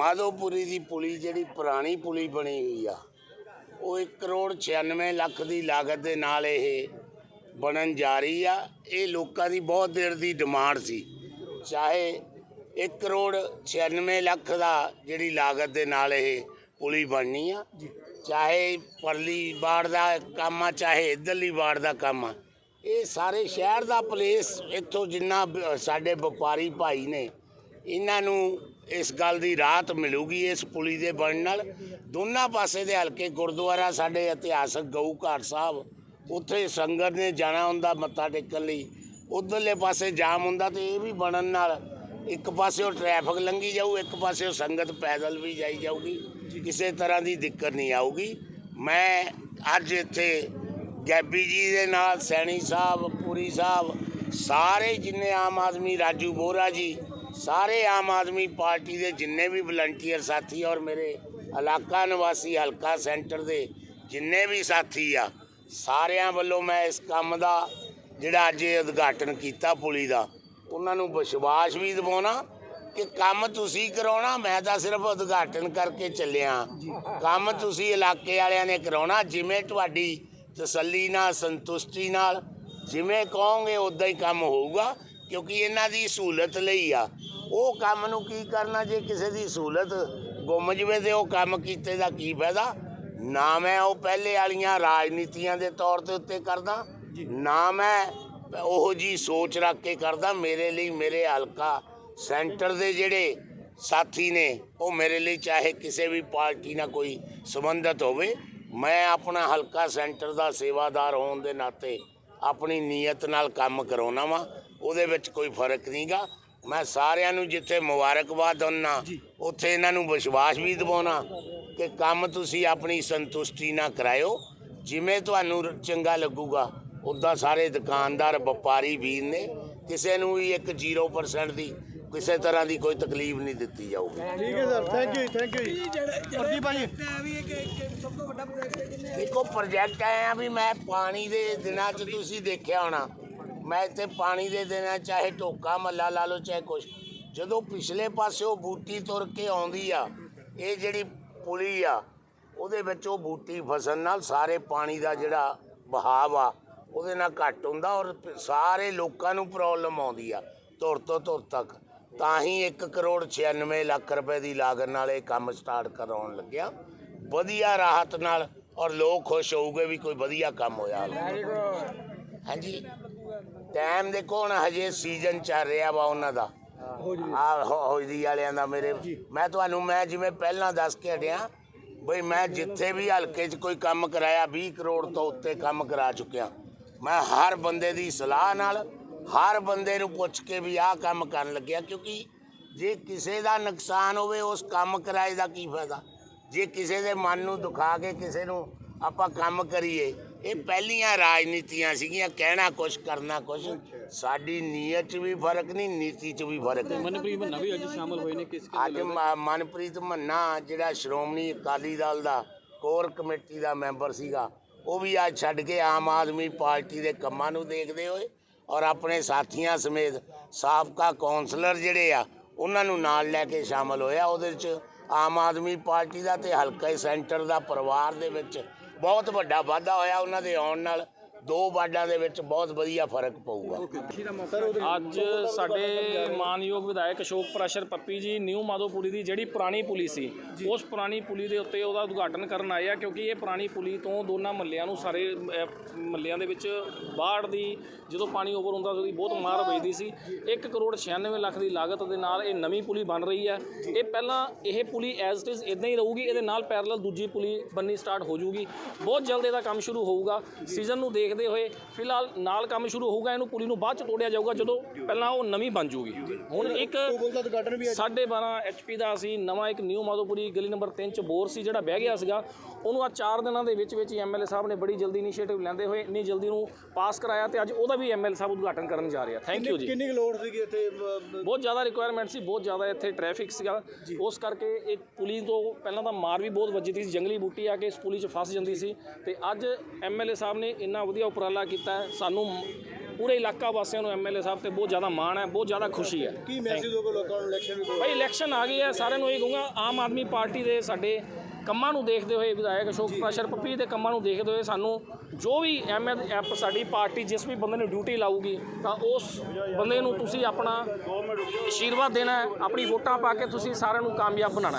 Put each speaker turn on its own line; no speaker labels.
ਮਾਧੋਪੁਰੀ ਦੀ ਪੁਲੀ ਜਿਹੜੀ ਪੁਰਾਣੀ ਪੁਲੀ ਬਣੀ ਹੋਈ ਆ, ਉਹ 1 ਕਰੋੜ 96 ਲੱਖ ਦੀ ਲਾਗਤ ਦੇ ਨਾਲ ਇਹ ਬਣਨ ਜਾ ਰਹੀ ਆ। ਇਹ ਲੋਕਾਂ ਦੀ ਬਹੁਤ ਦੇਰ ਦੀ ਡਿਮਾਂਡ ਸੀ। ਚਾਹੇ 1 ਕਰੋੜ 96 ਲੱਖ ਦਾ ਜਿਹੜੀ ਲਾਗਤ ਦੇ ਨਾਲ ਇਹ ਪੁਲੀ ਬਣਨੀ ਆ, ਚਾਹੇ ਪਰਲੀ ਬਾੜ ਦਾ ਕੰਮ ਆ, ਚਾਹੇ ਇਧਰਲੀ ਬਾੜ ਦਾ ਕੰਮ ਆ। ਇਹ ਸਾਰੇ ਸ਼ਹਿਰ ਦਾ ਪਲੇਸ ਇੱਥੋਂ ਜਿੰਨਾ ਸਾਡੇ ਵਪਾਰੀ ਭਾਈ ਨੇ ਇਹਨਾਂ ਨੂੰ ਇਸ ਗੱਲ ਦੀ ਰਾਹਤ ਮਿਲੂਗੀ ਇਸ ਪੁਲੀ ਦੇ ਬਣਨ ਨਾਲ। ਦੋਨਾਂ ਪਾਸੇ ਦੇ ਹਲਕੇ ਗੁਰਦੁਆਰਾ ਸਾਡੇ ਇਤਿਹਾਸਕ ਗਊ ਘਾਟ ਸਾਹਿਬ, ਉੱਥੇ ਸੰਗਤ ਨੇ ਜਾਣਾ ਹੁੰਦਾ ਮੱਥਾ ਟੇਕਣ ਲਈ। ਉਧਰਲੇ ਪਾਸੇ ਜਾਮ ਹੁੰਦਾ ਤੇ ਇਹ ਵੀ ਬਣਨ ਨਾਲ ਇੱਕ ਪਾਸੇ ਉਹ ਟ੍ਰੈਫਿਕ ਲੰਘੀ ਜਾਊ, ਇੱਕ ਪਾਸੇ ਉਹ ਸੰਗਤ ਪੈਦਲ ਵੀ ਜਾਈ ਜਾਊਗੀ। ਕਿਸੇ ਤਰ੍ਹਾਂ ਦੀ ਦਿੱਕਤ ਨਹੀਂ ਆਊਗੀ। ਮੈਂ ਅੱਜ ਇੱਥੇ ਗੈਬੀ ਜੀ ਦੇ ਨਾਲ, ਸੈਣੀ ਸਾਹਿਬ, ਪੂਰੀ ਸਾਹਿਬ ਸਾਰੇ ਜਿੰਨੇ ਆਮ ਆਦਮੀ ਰਾਜੂ ਬੋਰਾ ਜੀ ਸਾਰੇ ਆਮ ਆਦਮੀ ਪਾਰਟੀ ਦੇ ਜਿੰਨੇ ਵੀ ਵਲੰਟੀਅਰ ਸਾਥੀ ਔਰ ਮੇਰੇ ਇਲਾਕਾ ਨਿਵਾਸੀ ਹਲਕਾ ਸੈਂਟਰ ਦੇ ਜਿੰਨੇ ਵੀ ਸਾਥੀ ਆ ਸਾਰਿਆਂ ਵੱਲੋਂ ਮੈਂ ਇਸ ਕੰਮ ਦਾ ਜਿਹੜਾ ਅੱਜ ਇਹ ਉਦਘਾਟਨ ਕੀਤਾ ਪੁਲੀ ਦਾ ਉਹਨਾਂ ਨੂੰ ਵਿਸ਼ਵਾਸ ਵੀ ਦਿਵਾਉਣਾ ਕਿ ਕੰਮ ਤੁਸੀਂ ਕਰਾਉਣਾ ਮੈਂ ਤਾਂ ਸਿਰਫ ਉਦਘਾਟਨ ਕਰਕੇ ਚੱਲਿਆ। ਕੰਮ ਤੁਸੀਂ ਇਲਾਕੇ ਵਾਲਿਆਂ ਨੇ ਕਰਾਉਣਾ ਜਿਵੇਂ ਤੁਹਾਡੀ ਤਸੱਲੀ ਨਾਲ ਸੰਤੁਸ਼ਟੀ ਨਾਲ ਜਿਵੇਂ ਕਹੋਗੇ ਉਦਾਂ ਹੀ ਕੰਮ ਹੋਊਗਾ ਕਿਉਂਕਿ ਇਹਨਾਂ ਦੀ ਸਹੂਲਤ ਲਈ ਆ। ਉਹ ਕੰਮ ਨੂੰ ਕੀ ਕਰਨਾ ਜੇ ਕਿਸੇ ਦੀ ਸਹੂਲਤ ਗੁੰਮ ਜਵੇ ਤੇ ਉਹ ਕੰਮ ਕੀਤੇ ਦਾ ਕੀ ਫਾਇਦਾ? ਨਾ ਮੈਂ ਉਹ ਪਹਿਲੇ ਵਾਲੀਆਂ ਰਾਜਨੀਤੀਆਂ ਦੇ ਤੌਰ ਤੇ ਉੱਤੇ ਕਰਦਾ ਨਾ ਮੈਂ ਉਹੋ ਜੀ ਸੋਚ ਰੱਖ ਕੇ ਕਰਦਾ ਮੇਰੇ ਲਈ ਮੇਰੇ ਹਲਕਾ ਸੈਂਟਰ ਦੇ ਜਿਹੜੇ ਸਾਥੀ ਨੇ ਉਹ ਮੇਰੇ ਲਈ ਚਾਹੇ ਕਿਸੇ ਵੀ ਪਾਰਟੀ ਨਾਲ ਕੋਈ ਸੰਬੰਧਤ ਹੋਵੇ ਮੈਂ ਆਪਣਾ ਹਲਕਾ ਸੈਂਟਰ ਦਾ ਸੇਵਾਦਾਰ ਹੋਣ ਦੇ ਨਾਤੇ ਆਪਣੀ ਨੀਅਤ ਨਾਲ ਕੰਮ ਕਰਾਉਣਾ ਵਾ ਉਹਦੇ ਵਿੱਚ ਕੋਈ ਫ਼ਰਕ ਨਹੀਂਗਾ। ਮੈਂ ਸਾਰਿਆਂ ਨੂੰ ਜਿੱਥੇ ਮੁਬਾਰਕਬਾਦ ਦਿੰਨਾ ਉੱਥੇ ਇਹਨਾਂ ਨੂੰ ਵਿਸ਼ਵਾਸ ਵੀ ਦਿਵਾਉਣਾ ਕਿ ਕੰਮ ਤੁਸੀਂ ਆਪਣੀ ਸੰਤੁਸ਼ਟੀ ਨਾਲ ਕਰਾਇਓ। ਜਿਵੇਂ ਤੁਹਾਨੂੰ ਚੰਗਾ ਲੱਗੂਗਾ ਉੱਦਾਂ ਸਾਰੇ ਦੁਕਾਨਦਾਰ ਵਪਾਰੀ ਵੀਰ ਨੇ ਕਿਸੇ ਨੂੰ ਵੀ ਇੱਕ 0% ਦੀ ਕਿਸੇ ਤਰ੍ਹਾਂ ਦੀ ਕੋਈ ਤਕਲੀਫ ਨਹੀਂ ਦਿੱਤੀ ਜਾਊਗੀ।
ਠੀਕ ਹੈ sir thank you thank you ji. Pradeep ਭਾਜੀ।
ਦੇਖੋ ਪ੍ਰੋਜੈਕਟ ਆਏ ਆ ਵੀ ਮੈਂ ਪਾਣੀ ਦੇ ਦਿਨਾਂ 'ਚ ਤੁਸੀਂ ਦੇਖਿਆ ਹੋਣਾ। ਮੈਂ ਇੱਥੇ ਪਾਣੀ ਦੇ ਦਿਨਾਂ 'ਚ ਚਾਹੇ ਢੋਕਾ ਮੱਲਾ ਲਾ ਲਓ ਚਾਹੇ ਕੁਛ। ਜਦੋਂ ਪਿਛਲੇ ਪਾਸਿਓ ਬੂਟੀ ਤੁਰ ਕੇ ਆਉਂਦੀ ਆ ਇਹ ਜਿਹੜੀ ਪੁਲੀ ਆ ਉਹਦੇ ਵਿੱਚ ਉਹ ਬੂਟੀ ਫਸਣ ਨਾਲ ਸਾਰੇ ਪਾਣੀ ਦਾ ਜਿਹੜਾ ਬਹਾਵ ਆ ਉਹਦੇ ਨਾਲ ਘੱਟ ਹੁੰਦਾ ਔਰ ਸਾਰੇ ਲੋਕਾਂ ਨੂੰ ਪ੍ਰੋਬਲਮ ਆਉਂਦੀ ਆ ਧੁਰ ਤੋਂ ਧੁਰ ਤੱਕ। ਤਾਂ ਹੀ 1 ਕਰੋੜ 96 ਲੱਖ ਰੁਪਏ ਦੀ ਲਾਗਤ ਨਾਲ ਇਹ ਕੰਮ ਸਟਾਰਟ ਕਰਾਉਣ ਲੱਗਿਆ। ਵਧੀਆ ਰਾਹਤ ਨਾਲ ਔਰ ਲੋਕ ਖੁਸ਼ ਹੋਊਗੇ ਵੀ ਕੋਈ ਵਧੀਆ ਕੰਮ ਹੋਇਆ ਹਾਂਜੀ। ਟਾਈਮ ਦੇਖੋ ਹੁਣ ਹਜੇ ਸੀਜ਼ਨ ਚੱਲ ਰਿਹਾ ਵਾ ਉਹਨਾਂ ਦਾ। ਆ ਹੋਜਦੀ ਵਾਲਿਆਂ ਦਾ ਮੇਰੇ ਮੈਂ ਤੁਹਾਨੂੰ ਮੈਂ ਜਿਵੇਂ ਪਹਿਲਾਂ ਦੱਸ ਕੇ ਹਟਿਆ ਬਈ ਮੈਂ ਜਿੱਥੇ ਵੀ ਹਲਕੇ 'ਚ ਕੋਈ ਕੰਮ ਕਰਾਇਆ 20 ਕਰੋੜ ਤੋਂ ਉੱਤੇ ਕੰਮ ਕਰਾ ਚੁੱਕਿਆ। ਮੈਂ ਹਰ ਬੰਦੇ ਦੀ ਸਲਾਹ ਨਾਲ ਹਰ ਬੰਦੇ ਨੂੰ ਪੁੱਛ ਕੇ ਵੀ ਆਹ ਕੰਮ ਕਰਨ ਲੱਗਿਆ ਕਿਉਂਕਿ ਜੇ ਕਿਸੇ ਦਾ ਨੁਕਸਾਨ ਹੋਵੇ ਉਸ ਕੰਮ ਕਰਾਏ ਦਾ ਕੀ ਫਾਇਦਾ? ਜੇ ਕਿਸੇ ਦੇ ਮਨ ਨੂੰ ਦੁਖਾ ਕੇ ਕਿਸੇ ਨੂੰ ਆਪਾਂ ਕੰਮ ਕਰੀਏ ਇਹ ਪਹਿਲੀਆਂ ਰਾਜਨੀਤੀਆਂ ਸੀਗੀਆਂ ਕਹਿਣਾ ਕੁਛ ਕਰਨਾ ਕੁਛ। ਸਾਡੀ ਨੀਅਤ 'ਚ ਵੀ ਫ਼ਰਕ ਨਹੀਂ ਨੀਤੀ 'ਚ ਵੀ ਫ਼ਰਕ ਨਹੀਂ।
ਮਨਪ੍ਰੀਤ ਮੰਨਾ ਵੀ ਅੱਜ ਸ਼ਾਮਲ ਹੋਏ ਨੇ ਕਿਸ ਕਿਸ
ਅੱਜ ਮ- ਮਨਪ੍ਰੀਤ ਮੰਨਾ ਜਿਹੜਾ ਸ਼੍ਰੋਮਣੀ ਅਕਾਲੀ ਦਲ ਦਾ ਕੋਰ ਕਮੇਟੀ ਦਾ ਮੈਂਬਰ ਸੀਗਾ ਉਹ ਵੀ ਅੱਜ ਛੱਡ ਕੇ ਆਮ ਆਦਮੀ ਪਾਰਟੀ ਦੇ ਕੰਮਾਂ ਨੂੰ ਦੇਖਦੇ ਹੋਏ ਔਰ ਆਪਣੇ ਸਾਥੀਆਂ ਸਮੇਤ ਸਾਬਕਾ ਕੌਂਸਲਰ ਜਿਹੜੇ ਆ, ਉਹਨਾਂ ਨੂੰ ਨਾਲ ਲੈ ਕੇ ਸ਼ਾਮਲ ਹੋਇਆ। ਉਹਦੇ ਵਿੱਚ ਆਮ ਆਦਮੀ ਪਾਰਟੀ ਦਾ ਤੇ ਹਲਕਾ ਸੈਂਟਰ ਦਾ ਪਰਿਵਾਰ ਦੇ ਵਿੱਚ ਬਹੁਤ ਵੱਡਾ ਵਾਧਾ ਹੋਇਆ ਉਹਨਾਂ ਦੇ ਆਉਣ ਨਾਲ। ਦੋ ਵਾਰਡਾਂ ਦੇ ਵਿੱਚ ਬਹੁਤ ਵਧੀਆ ਫ਼ਰਕ ਪਊਗਾ।
ਅੱਜ ਸਾਡੇ ਮਾਨਯੋਗ ਵਿਧਾਇਕ ਅਸ਼ੋਕ ਪ੍ਰੈਸ਼ਰ ਪੱਪੀ ਜੀ ਨਿਊ ਮਾਧੋਪੁਰੀ ਦੀ ਜਿਹੜੀ ਪੁਰਾਣੀ ਪੁਲੀ ਸੀ ਉਸ ਪੁਰਾਣੀ ਪੁਲੀ ਦੇ ਉੱਤੇ ਉਹਦਾ ਉਦਘਾਟਨ ਕਰਨ ਆਏ ਆ ਕਿਉਂਕਿ ਇਹ ਪੁਰਾਣੀ ਪੁਲੀ ਤੋਂ ਦੋਨਾਂ ਮੱਲਿਆਂ ਨੂੰ ਸਾਰੇ ਅਹ, ਮੱਲਿਆਂ ਦੇ ਵਿੱਚ ਬਾੜ ਦੀ ਜਦੋਂ ਪਾਣੀ ਓਵਰ ਹੁੰਦਾ ਸੀ ਉਹਦੀ ਬਹੁਤ ਮਾਰ ਵੱਜਦੀ ਸੀ। 1 ਕਰੋੜ 96 ਲੱਖ ਦੀ ਲਾਗਤ ਦੇ ਨਾਲ ਇਹ ਨਵੀਂ ਪੁਲੀ ਬਣ ਰਹੀ ਹੈ। ਇਹ ਪਹਿਲਾਂ ਇਹ ਪੁਲੀ ਐਜ਼ ਇਟ ਇਜ਼ ਇਦਾਂ ਹੀ ਰਹੂਗੀ ਇਹਦੇ ਨਾਲ ਪੈਰਲਲ ਦੂਜੀ ਪੁਲੀ ਬੰਨੀ ਸਟਾਰਟ ਹੋ ਜਾਊਗੀ ਬਹੁਤ ਜਲਦ ਇਹਦਾ ਕੰਮ ਸ਼ੁਰੂ ਹੋਊਗਾ। ਸੀਜ਼ਨ ਨੂੰ ਦੇਖ ਦੇਖਦੇ ਹੋਏ ਫਿਲਹਾਲ ਨਾਲ ਕੰਮ ਸ਼ੁਰੂ ਹੋਊਗਾ ਇਹਨੂੰ ਪੁਲੀ ਨੂੰ ਬਾਅਦ ਚ ਤੋੜਿਆ ਜਾਊਗਾ ਜਦੋਂ ਪਹਿਲਾਂ ਉਹ ਨਵੀਂ ਬਣ ਜਾਊਗੀ ਹੁਣ ਇੱਕ
ਟੂਬਲ ਦਾ ਉਦਘਾਟਨ ਵੀ ਅੱਜ
ਸਾਢੇ 12 ਐਚਪੀ ਦਾ ਅਸੀਂ ਨਵਾਂ ਇੱਕ ਨਿਊ ਮਾਧੋਪੁਰੀ ਗਲੀ ਨੰਬਰ 3 ਚ ਬੋਰ ਸੀ ਜਿਹੜਾ ਬਹਿ ਗਿਆ ਸੀਗਾ। ਉਹਨੂੰ ਆ 4 ਦਿਨਾਂ ਦੇ ਵਿੱਚ ਵਿੱਚ ਐਮਐਲਏ ਸਾਹਿਬ ਨੇ ਬੜੀ ਜਲਦੀ ਇਨੀਸ਼ੀਏਟਿਵ ਲੈਂਦੇ ਹੋਏ ਇੰਨੀ ਜਲਦੀ ਨੂੰ ਪਾਸ ਕਰਾਇਆ ਤੇ ਅੱਜ ਉਹਦਾ ਵੀ ਐਮਐਲਏ ਸਾਹਿਬ ਉਦਘਾਟਨ ਕਰਨ ਜਾ ਰਿਹਾ। ਥੈਂਕ ਯੂ ਜੀ।
ਕਿੰਨੀ ਲੋੜ ਸੀਗੀ ਇੱਥੇ
ਬਹੁਤ ਜ਼ਿਆਦਾ ਰਿਕੁਆਇਰਮੈਂਟ ਸੀ ਬਹੁਤ ਜ਼ਿਆਦਾ ਇੱਥੇ ਟ੍ਰੈਫਿਕ ਸੀਗਾ। ਉਸ ਕਰਕੇ ਇਹ ਪੁਲੀ ਤੋਂ ਪਹਿਲਾਂ ਤਾਂ ਮਾਰ ਵੀ ਬਹੁਤ ਵੱਜਦੀ ਸੀ ਜੰਗਲੀ ਬੂਟੀ ਆ ਕੇ ਇਸ ਪੁਲੀ 'ਚ ਫਸ ਜਾਂਦੀ ਸੀ। ਤੇ ਅੱਜ ਐਮਐਲਏ ਸਾਹਿਬ ਨੇ ਇੰਨਾ ਵਧੀਆ ਉਪਰਾਲਾ ਕੀਤਾ ਹੈ। ਸਾਨੂੰ ਪੂਰੇ ਇਲਾਕਾ ਵਾਸੀਆਂ ਨੂੰ ਐਮਐਲਏ ਸਾਹਿਬ ਤੇ ਬਹੁਤ ਜ਼ਿਆਦਾ ਮਾਣ ਹੈ ਬਹੁਤ ਜ਼ਿਆਦਾ ਖੁਸ਼ੀ ਹੈ।
ਕੀ ਮੈਸੇਜ ਦੋਗੇ ਲੋਕਾਂ ਨੂੰ? ਇਲੈਕਸ਼ਨ ਵੀ
ਭਾਈ ਇਲੈਕਸ਼ਨ ਆ ਗਈ ਹੈ। ਸਾਰਿਆਂ ਨੂੰ ਇਹ ਕਹੂੰਗਾ ਆਮ ਆਦਮੀ ਪਾਰਟੀ ਦੇ ਸਾਡੇ ਕੰਮਾਂ ਨੂੰ ਦੇਖਦੇ ਹੋਏ ਵਿਧਾਇਕ ਅਸ਼ੋਕ ਪ੍ਰਾਸ਼ਰ ਪੱਪੀ ਦੇ ਕੰਮਾਂ ਨੂੰ ਦੇਖਦੇ ਹੋਏ ਸਾਨੂੰ ਜੋ ਵੀ ਐਮ ਐਪ ਸਾਡੀ ਪਾਰਟੀ ਜਿਸ ਵੀ ਬੰਦੇ ਨੂੰ ਡਿਊਟੀ ਲਾਊਗੀ ਤਾਂ ਉਸ ਬੰਦੇ ਨੂੰ ਤੁਸੀਂ ਆਪਣਾ ਆਸ਼ੀਰਵਾਦ ਦੇਣਾ ਹੈ ਆਪਣੀ ਵੋਟਾਂ ਪਾ ਕੇ ਤੁਸੀਂ ਸਾਰਿਆਂ ਨੂੰ ਕਾਮਯਾਬ ਬਣਾਉਣਾ ਹੈ।